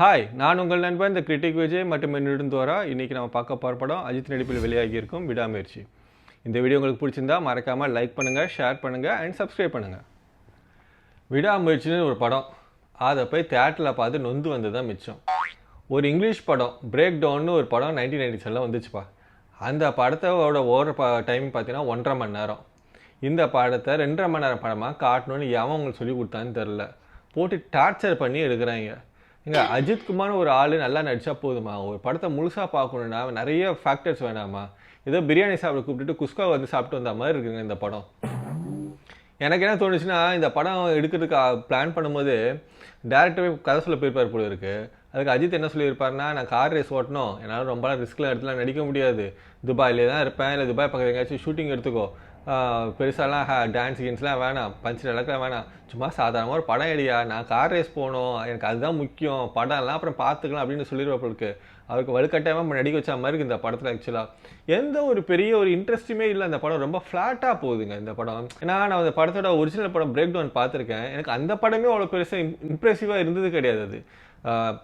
Hi நான் உங்கள் நண்பன் இந்த கிரிட்டிக் விஜய் மற்றும் என்னுடன் துவாரா. இன்றைக்கி நம்ம பார்க்க போகிற படம் அஜித் நடிப்பில் வெளியாகி இருக்கும் விடாமுயற்சி. இந்த வீடியோ உங்களுக்கு பிடிச்சிருந்தா மறக்காமல் லைக் பண்ணுங்கள் ஷேர் பண்ணுங்கள் அண்ட் சப்ஸ்கிரைப் பண்ணுங்கள் விடாமுயற்சின்னு ஒரு படம். அதை போய் தேட்டரில் பார்த்து நொந்து வந்தது தான் மிச்சம். ஒரு இங்கிலீஷ் படம் பிரேக் டவுன்னு ஒரு படம் நைன்டீன் நைன்டி செவனில் வந்துச்சுப்பா. அந்த படத்தோட ஓடுற ப டைம் பார்த்தீங்கன்னா ஒன்றரை மணி நேரம். இந்த படத்தை ரெண்டரை மணி நேரம் படமாக காட்டணும்னு எவன் உங்களுக்கு சொல்லி கொடுத்தான்னு தெரில போட்டு டார்ச்சர் பண்ணி எடுக்கிறாங்க. இங்க அஜித் குமார் ஒரு ஆள் நல்லா நடிச்சா போதுமா ஒரு படத்தை முழுசாக பார்க்கணுன்னா நிறைய ஃபேக்டர்ஸ் வேணாமா ஏதோ பிரியாணி சாப்பிட கூப்பிட்டுட்டு குஸ்கா வந்து சாப்பிட்டு வந்த மாதிரி இருக்குங்க இந்த படம். எனக்கு என்ன தோணுச்சுன்னா இந்த படம் எடுக்கிறதுக்கு பிளான் பண்ணும்போது டேரக்டரே கதை சொல்ல போயிருப்பார் போல இருக்கு. அதுக்கு அஜித் என்ன சொல்லியிருப்பாருன்னா நான் கார் ரேஸ் ஓட்டணும். என்னால் ரொம்ப ரிஸ்கில் இடத்துல நடிக்க முடியாது. துபாயிலே தான் இருப்பேன். இல்லை துபாய் பக்கத்தில் எங்கேயாச்சும் ஷூட்டிங் எடுத்துக்கோ. பெருசாலாம் டான்ஸ் கீன்ஸ்லாம் வேணாம். பஞ்சு நடக்கலாம் வேணாம். சும்மா சாதாரணமாக ஒரு படம் எடியா நான் கார் ரேஸ் போகணும். எனக்கு அதுதான் முக்கியம். படம்லாம் அப்புறம் பார்த்துக்கலாம் அப்படின்னு சொல்லிடுவாப்புக்கு அவருக்கு வலுக்கட்டாயமாக நடிக்க வச்ச மாதிரி இருக்குது இந்த படத்தில் ஆக்சுவலாக எந்த ஒரு பெரிய ஒரு இன்ட்ரெஸ்ட்டுமே இல்லை. அந்த படம் ரொம்ப ஃப்ளாட்டாக போகுதுங்க இந்த படம். ஏன்னா நான் அந்த படத்தோட ஒரிஜினல் படம் பிரேக் டவுன் பார்த்துருக்கேன். எனக்கு அந்த படமே அவ்வளோ பெருசாக இம்ப்ரெசிவாக இருந்தது கிடையாது அது.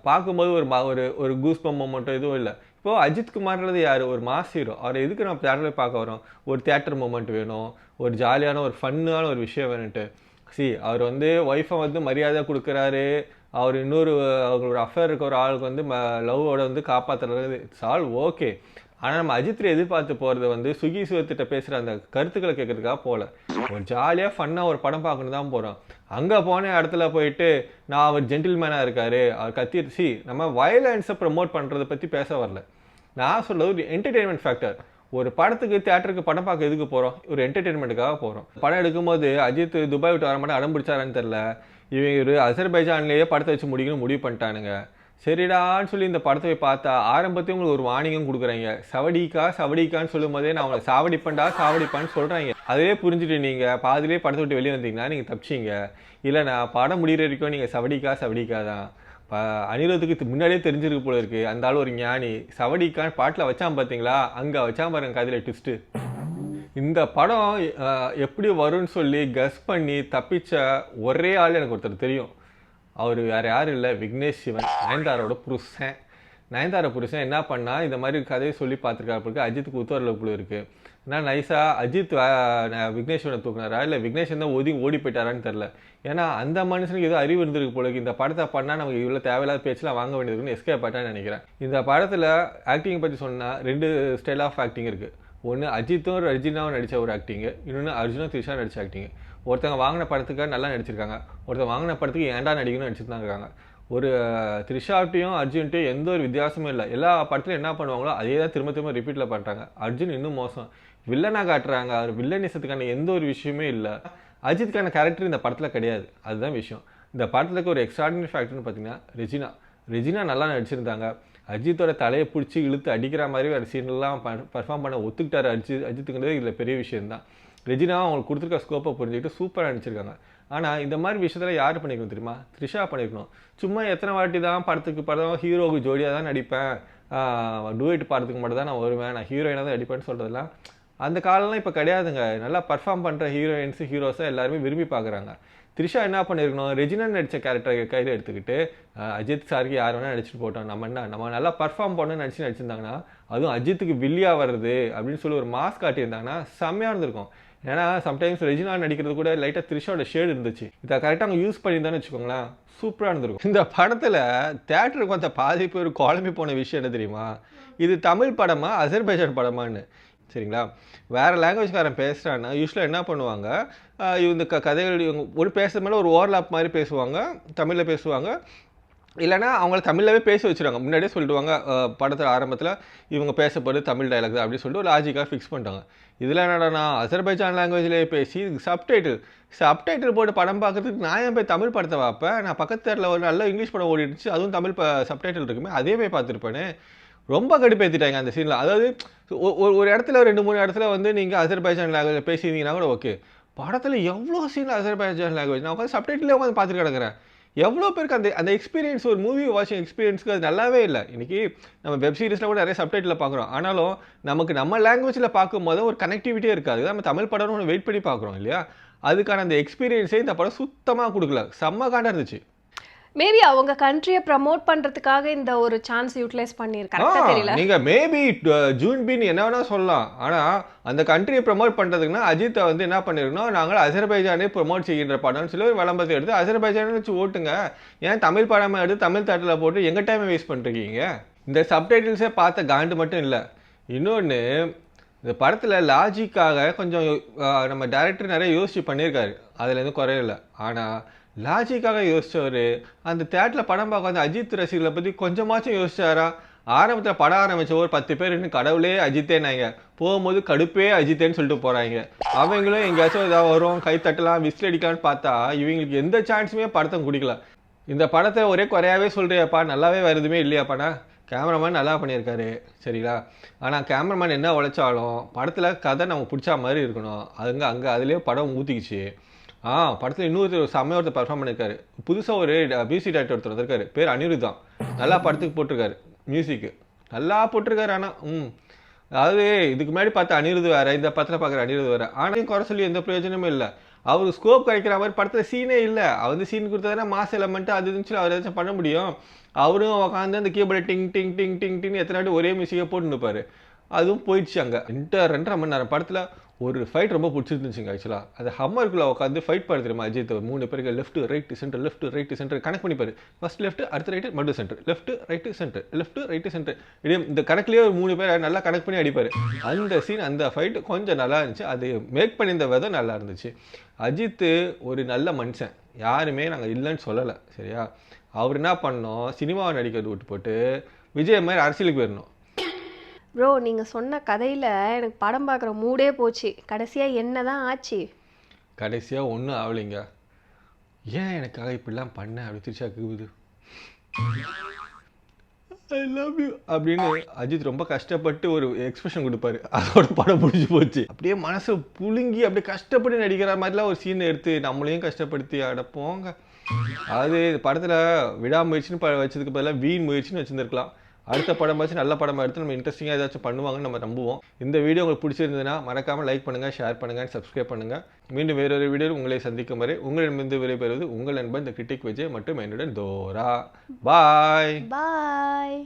பார்க்கும்போது ஒரு மா- ஒரு ஒரு கூஸ் பம் எதுவும் இல்லை. இப்போது அஜித் குமார்ன்றது யார்? ஒரு மாஸ் ஹீரோ அவர் எதுக்கு நம்ம தேட்டரில் பார்க்க வரோம்? ஒரு தியேட்டர் மூமெண்ட் வேணும். ஒரு ஜாலியான ஒரு ஃபன்னான ஒரு விஷயம் வேணுன்ட்டு சி அவர் வந்து ஒய்ஃபை வந்து மரியாதை கொடுக்குறாரு. அவர் இன்னொரு அவங்களோட அஃபேர் இருக்க ஒரு ஆளுக்கு வந்து லவ்வோட வந்து காப்பாற்றுறது இட்ஸ் ஆல் ஓகே ஆனால் நம்ம அஜித்தில் எதிர்பார்த்து போகிறது வந்து சுகி சிவத்திட்ட பேசுகிற அந்த கருத்துக்களை கேட்குறதுக்காக போகல ஒரு ஜாலியாக ஃபன்னாக ஒரு படம் பார்க்கணும் தான் போகிறோம் அங்கே போன இடத்துல போயிட்டு நான் அவர் ஜென்டில்மேனாக இருக்கார் அவர் கத்தி சி நம்ம வயலன்ஸை ப்ரமோட் பண்ணுறதை பற்றி பேச வரல. நான் சொல்கிறது ஒரு என்டர்டெயின்மெண்ட் ஃபேக்டர் ஒரு படத்துக்கு தேட்டருக்கு படம் பார்க்க எதுக்கு போகிறோம் ஒரு என்டர்டெயின்மெண்ட்டுக்காக போகிறோம் படம் எடுக்கும்போது அஜித் துபாய் விட்டு வர மாட்டேன் அடம் பிடிச்சாரான்னு தெரில இவங்க ஒரு அசர்பைஜான்லேயே படத்தை வச்சு முடிக்கணும்னு முடிவு பண்ணிட்டானுங்க. சரிடான்னு சொல்லி இந்த படத்தை போய் பார்த்தா ஆரம்பத்தையும் உங்களுக்கு ஒரு வாணிகம் கொடுக்குறாங்க. சவடிக்கா சவடிக்கான்னு சொல்லும் போதே நான் உங்களை சாவடிப்பண்டா சாவடிப்பான்னு சொல்கிறாங்க அதே புரிஞ்சுட்டு நீங்கள் பாதிலே படத்தை விட்டு வெளியே வந்தீங்கன்னா நீங்கள் தப்பிச்சிங்க. இல்லை நான் படம் முடிகிற வரைக்கும் நீங்கள் சவடிக்கா சவடிக்கா தான் ப அனிருத்துக்கு முன்னாடியே தெரிஞ்சிருக்கு போல இருக்கு. அந்த ஆள் ஒரு ஞானி. சவடிக்கான்னு பாட்டில் வச்சான் பார்த்தீங்களா அங்கே வச்சான் பாருங்க கதையில் ட்விஸ்ட்டு இந்த படம் எப்படி வரும்னு சொல்லி கஸ் பண்ணி தப்பிச்ச ஒரே ஆள் எனக்கு ஒருத்தர் தெரியும். அவர் வேறு யாரும் இல்லை. விக்னேஷ் சிவன் நயன்தாரோட புருஷன். நயன்தாரா புருஷன் என்ன பண்ணால் இந்த மாதிரி கதையை சொல்லி பார்த்துருக்காரு அஜித்துக்கு உத்தரவில் போல இருக்குது ஏன்னா நைஸாக அஜித் வே- தூக்குனாரா? இல்லை விக்னேஷ் தான் ஒதுங்கி ஓடி போயிட்டாரான்னு தெரில ஏன்னா அந்த மனுஷனுக்கு ஏதோ அறிவு இருந்திருக்கு போல இந்த படத்தை பண்ணால் நமக்கு இவ்வளோ தேவையில்லாத பேச்செலாம் வாங்க வேண்டியதுன்னு எஸ்கேப் ஆட்டான்னு நினைக்கிறேன். இந்த படத்தில் ஆக்டிங் பற்றி சொன்னால் ரெண்டு ஸ்டைல் ஆஃப் ஆக்டிங் இருக்குது ஒன்று அஜித்தும் ரஜினாவும் நடித்த ஒரு ஆக்டிங்கு இன்னொன்று அர்ஜுனும் த்ரிஷா நடித்த ஆக்டிங்கு ஒருத்தங்க வாங்கின படத்துக்காக நல்லா நடிச்சிருக்காங்க. ஒருத்தவங்க வாங்கின படத்துக்கு ஏன்டா நடிக்கணும்னு நடிச்சிட்டு தான் இருக்காங்க. ஒரு த்ரிஷாட்டையும் அர்ஜுன்ட்டையும் எந்த ஒரு வித்தியாசமும் இல்லை. எல்லா படத்துலையும் என்ன பண்ணுவாங்களோ அதே தான் திரும்ப திரும்ப ரிப்பீட்டில் பண்ணுறாங்க அர்ஜுன் இன்னும் மோசம். வில்லனாக காட்டுறாங்க. அவர் வில்லனிசத்துக்கான எந்த ஒரு விஷயமே இல்லை. அஜித்துக்கான கேரக்டர் இந்த படத்தில் கிடையாது. அதுதான் விஷயம். இந்த படத்துக்கு ஒரு எக்ஸ்ட்ராடினரி ஃபேக்டர்னு பார்த்தீங்கன்னா ரெஜினா. ரெஜினா நல்லா நடிச்சிருந்தாங்க. அஜித்தோட தலையை பிடிச்சி இழுத்து அடிக்கிற மாதிரி ஒரு சீன்லாம் பர்ஃபார்ம் பண்ண ஒத்துக்கிட்டாரு அஜித் அஜித்துங்கிறது இதில் பெரிய விஷயம்தான். ரெஜினா அவங்களுக்கு கொடுத்துருக்க ஸ்கோப்பை புரிஞ்சுக்கிட்டு சூப்பராக நடிச்சிருக்காங்க. ஆனால் இந்த மாதிரி விஷயத்தில் யார் பண்ணிக்கணும் தெரியுமா? த்ரிஷா பண்ணிக்கணும். சும்மா எத்தனை வாட்டி தான் படத்துக்கு படம் ஹீரோவுக்கு ஜோடியாக தான் நடிப்பேன். டூயிட் படத்துக்கு மட்டும் தான் நான் வருவேன். நான் ஹீரோயினாக தான் நடிப்பேன்னு சொல்கிறதுலாம் அந்த காலம்லாம் இப்போ கிடையாதுங்க. நல்லா பர்ஃபார்ம் பண்ணுற ஹீரோயின்ஸு ஹீரோஸை எல்லாருமே விரும்பி பார்க்குறாங்க த்ரிஷா என்ன பண்ணியிருக்கணும் ரெஜினா நடித்த கேரக்டரை கையில் எடுத்துக்கிட்டு அஜித் சாருக்கு யார் வேணால் நடிச்சிட்டு போட்டோம் நம்ம என்ன நம்ம நல்லா பர்ஃபார்ம் பண்ணணும்னு நடிச்சு நடிச்சிருந்தாங்கன்னா அதுவும் அஜித்துக்கு வில்லியாக வருது அப்படின்னு சொல்லி ஒரு மாஸ்க் காட்டியிருந்தாங்கன்னா செம்மையாக இருந்திருக்கும். ஏன்னா சம்டைம்ஸ் ரெஜினா நடிக்கிறது கூட லைட்டாக த்ரிஷாவோட ஷேடு இருந்துச்சு. இதை கரெக்டாக அவங்க யூஸ் பண்ணியிருந்தான்னு வச்சுக்கோங்களேன் சூப்பராக இருந்திருக்கும். இந்த படத்தில் தேட்டருக்கு வந்த பாதி பேர் குழம்பி போன விஷயம் என்ன தெரியுமா? இது தமிழ் படமா அசர்பைஜான் படமான்னு. சரிங்களா? வேறு லாங்குவேஜ்காரன் பேசுகிறான்னா யூஸ்வலாக என்ன பண்ணுவாங்க இந்த க கதைகள் இவங்க ஒரு பேசுகிற மேலே ஒரு ஓவர்லாப் மாதிரி பேசுவாங்க தமிழில் பேசுவாங்க. இல்லைன்னா அவங்கள தமிழ்லவே பேச வச்சுருவாங்க. முன்னாடியே சொல்லிடுவாங்க படத்தில் ஆரம்பத்தில் இவங்க பேசப்படுது தமிழ் டைலாக் தான் அப்படின்னு சொல்லிட்டு ஒரு லாஜிக்காக ஃபிக்ஸ் பண்ணிட்டாங்க. இதில் என்னடா அசர்பைஜான் லாங்குவேஜ்லேயே பேசி சப்டைட்டில் சப்டைட்டில் போட்டு படம் பார்க்குறதுக்கு நான் ஏன் போய் தமிழ் படத்தை பார்ப்பேன்? நான் பக்கத்து தேரில் ஒரு நல்ல இங்கிலீஷ் படம் ஓடிடுச்சு அதுவும் தமிழ் சப்டைட்டில் இருக்குமே அதே போய் பார்த்துருப்பேனே. ரொம்ப கடுப்பேற்றிட்டாங்க அந்த சீனில் அதாவது ஒரு ஒரு இடத்துல ரெண்டு மூணு இடத்துல வந்து நீங்கள் அசர்பைஜான் லாங்குவேஜ் பேசியிருந்தீங்கன்னா கூட ஓகே படத்தில் எவ்வளோ சீனில் அசர்பைஜான் லாங்குவேஜ் நான் உட்காந்து சப்டைட்டிலே உட்காந்து பார்த்துட்டு கிடக்குறேன். எவ்வளோ பேருக்கு அந்த அந்த எக்ஸ்பீரியன்ஸ் ஒரு மூவி வாட்சிங் எக்ஸ்பீரியன்ஸ்க்கு அது நல்லாவே இல்லை. இன்றைக்கி நம்ம வெப் சீரிஸில் கூட நிறைய சப்டைட்டில் பார்க்குறோம். ஆனாலும் நமக்கு நம்ம லாங்குவேஜில் பார்க்கும்போது ஒரு கனெக்டிவிட்டியே இருக்காது. நம்ம தமிழ் படம்னு ஒன்று வெயிட் பண்ணி பார்க்குறோம் இல்லையா? அதுக்கான அந்த எக்ஸ்பீரியன்ஸே இந்த படம் சுத்தமாக கொடுக்கல. செம்ம காண்டாக இருந்துச்சு. மேபி அவங்க கண்ட்ரியை ப்ரமோட் பண்றதுக்காக இந்த ஒரு சான்ஸ் யூட்டிலைஸ் பண்ணியிருக்காங்க. தெரியல. நீங்க மேபி ஜூன் பின் என்ன வேணா சொல்லலாம். ஆனா அந்த கண்ட்ரியை ப்ரமோட் பண்றதுக்குன்னா அஜித்தை வந்து என்ன பண்ணிருக்கணும் நாங்கள் அசர்பைஜானே ப்ரமோட் செய்கின்ற படம்னு சொல்லி ஒரு விளம்பரத்தை எடுத்து அசர்பைஜான் வச்சு ஓட்டுங்க. ஏன் தமிழ் படமா எடுத்து தமிழ் தேட்டரில் போட்டு எங்க டைமை வேஸ்ட் பண்ணிருக்கீங்க இந்த சப்டைட்டில்ஸே பார்த்த காண்டு மட்டும் இல்லை. இன்னொன்று இந்த படத்தில் லாஜிக்காக கொஞ்சம் நம்ம டைரக்டர் நிறைய யோசிச்சு பண்ணியிருக்காரு. அதுல எதுவும் குறையில ஆனால் லாஜிக்காக யோசித்தவர் அந்த தேட்டரில் படம் பார்க்க வந்து அஜித் ரசிகர்களை பற்றி கொஞ்சமாச்சும் யோசிச்சாரா? ஆரம்பத்தில் படம் ஆரம்பித்த ஒரு பத்து பேர் இன்னும் கடவுளே அஜித்தேனாங்க போகும்போது கடுப்பே அஜித்தேன்னு சொல்லிட்டு போகிறாங்க அவங்களும் எங்கேயாச்சும் ஏதாவது வரும் கை தட்டலாம் விசில் அடிக்கலாம்னு பார்த்தா இவங்களுக்கு எந்த சான்ஸுமே படத்தை குடிக்கல. இந்த படத்தை ஒரே குறையாவே சொல்கிறியாப்பா நல்லாவே வருதுமே இல்லையாப்பாண்ணா? கேமராமேன் நல்லா பண்ணியிருக்காரு சரிங்களா? ஆனால் கேமராமேன் என்ன உழைச்சாலும் படத்தில் கதை நமக்கு பிடிச்ச மாதிரி இருக்கணும். அதுங்க அங்கே அதுலேயே படம் ஊற்றிக்கிச்சு ஆ படத்தில் இன்னொரு செம்மையாக ஒருத்தர் பர்ஃபார்ம் பண்ணியிருக்காரு புதுசாக ஒரு மியூசிக் டேரக்டர் ஒருத்தர் வந்திருக்காரு. பேர் அனிருத் தான். நல்லா படத்துக்கு போட்டிருக்காரு மியூசிக்கு நல்லா போட்டிருக்காரு ஆனால் ம். அதாவது இதுக்கு முன்னாடி பார்த்த அனிருத் வேற இந்த படத்தில் பார்க்குற அனிருத் வேறு. ஆனாலும் குறை சொல்லி எந்த பிரயோஜனமும் இல்லை. அவர் ஸ்கோப் கிடைக்கிற மாதிரி படத்தில் சீனே இல்லை. அவர் வந்து சீன் கொடுத்தாதான் மாஸ் எலமெண்ட் அது இருந்துச்சு அவர் ஏதாச்சும் பண்ண முடியும். அவரும் உட்காந்து அந்த கீபோர்டை டிங் டிங் டிங் டிங் டிங் எத்தனை ஒரே மியூசிக்கை போட்டு நிற்பாரு அதுவும் போயிடுச்சு அங்கே. ரெண்டு ரெண்டரை மணி நேரம். படத்தில் ஒரு ஃபைட் ரொம்ப பிடிச்சிருந்துச்சுங்க ஆக்சுவலாக அது ஹம்மருக்குள்ளே உட்காந்து ஃபைட் பண்ண தெரியுமா அஜித்? மூணு பேருக்கு left right centre left right centre connect பண்ணிப்பாரு. First left அடுத்த ரைட்டு மறு centre left right centre left right centre இதே இந்த கணக்குலேயே ஒரு மூணு பேர் நல்லா கனெக்ட் பண்ணி அடிப்பார். அந்த சீன் அந்த ஃபைட்டு கொஞ்சம் நல்லா இருந்துச்சு. அது மேக் பண்ணியிருந்த விதம் நல்லா இருந்துச்சு. அஜித் ஒரு நல்ல மனுஷன். யாருமே நாங்கள் இல்லைன்னு சொல்லலை சரியா? அவர் என்ன பண்ணோம்? சினிமாவை நடிக்கிறது விட்டு போட்டு விஜய் மாதிரி அரசியலுக்கு போயிடணும். ப்ரோ நீங்கள் சொன்ன கதையில் எனக்கு படம் பார்க்குற மூடே போச்சு. கடைசியாக என்ன தான் ஆச்சு? கடைசியாக ஒன்றும் ஆகலைங்க ஏன் எனக்காக இப்படிலாம் பண்ண? அப்படி திருச்சா கூகுது ஐ லவ் யூ அப்படின்னு அஜித் ரொம்ப கஷ்டப்பட்டு ஒரு எக்ஸ்பிரஷன் கொடுப்பாரு. அதோட படம் முடிஞ்சு போச்சு. அப்படியே மனசு புழுங்கி அப்படியே கஷ்டப்பட்டு நடிக்கிற மாதிரிலாம் ஒரு சீன் எடுத்து நம்மளையும் கஷ்டப்படுத்தி அட போங்க. படத்தில் விடாமுயற்சின்னு ப வச்சதுக்கு பதிலாக வீண் முயற்சின்னு வச்சுருந்துருக்கலாம். அடுத்த படம் வச்சு நல்ல படமாக எடுத்து நம்ம இன்ட்ரெஸ்டிங்காக ஏதாச்சும் பண்ணுவாங்கன்னு நம்ம நம்புவோம். இந்த வீடியோ உங்களுக்கு பிடிச்சிருந்ததுன்னா மறக்காமல் லைக் பண்ணுங்கள் ஷேர் பண்ணுங்கள் சப்ஸ்கிரைப் பண்ணுங்கள் மீண்டும் வேறொரு வீடியோவில் உங்களை சந்திக்கும் வரை உங்களிடமிருந்து விடைபெறுவது உங்கள் நண்பன் இந்த கிரிட்டிக் விஜய் மற்றும் என்னுடன் தோரா. பாய் பாய்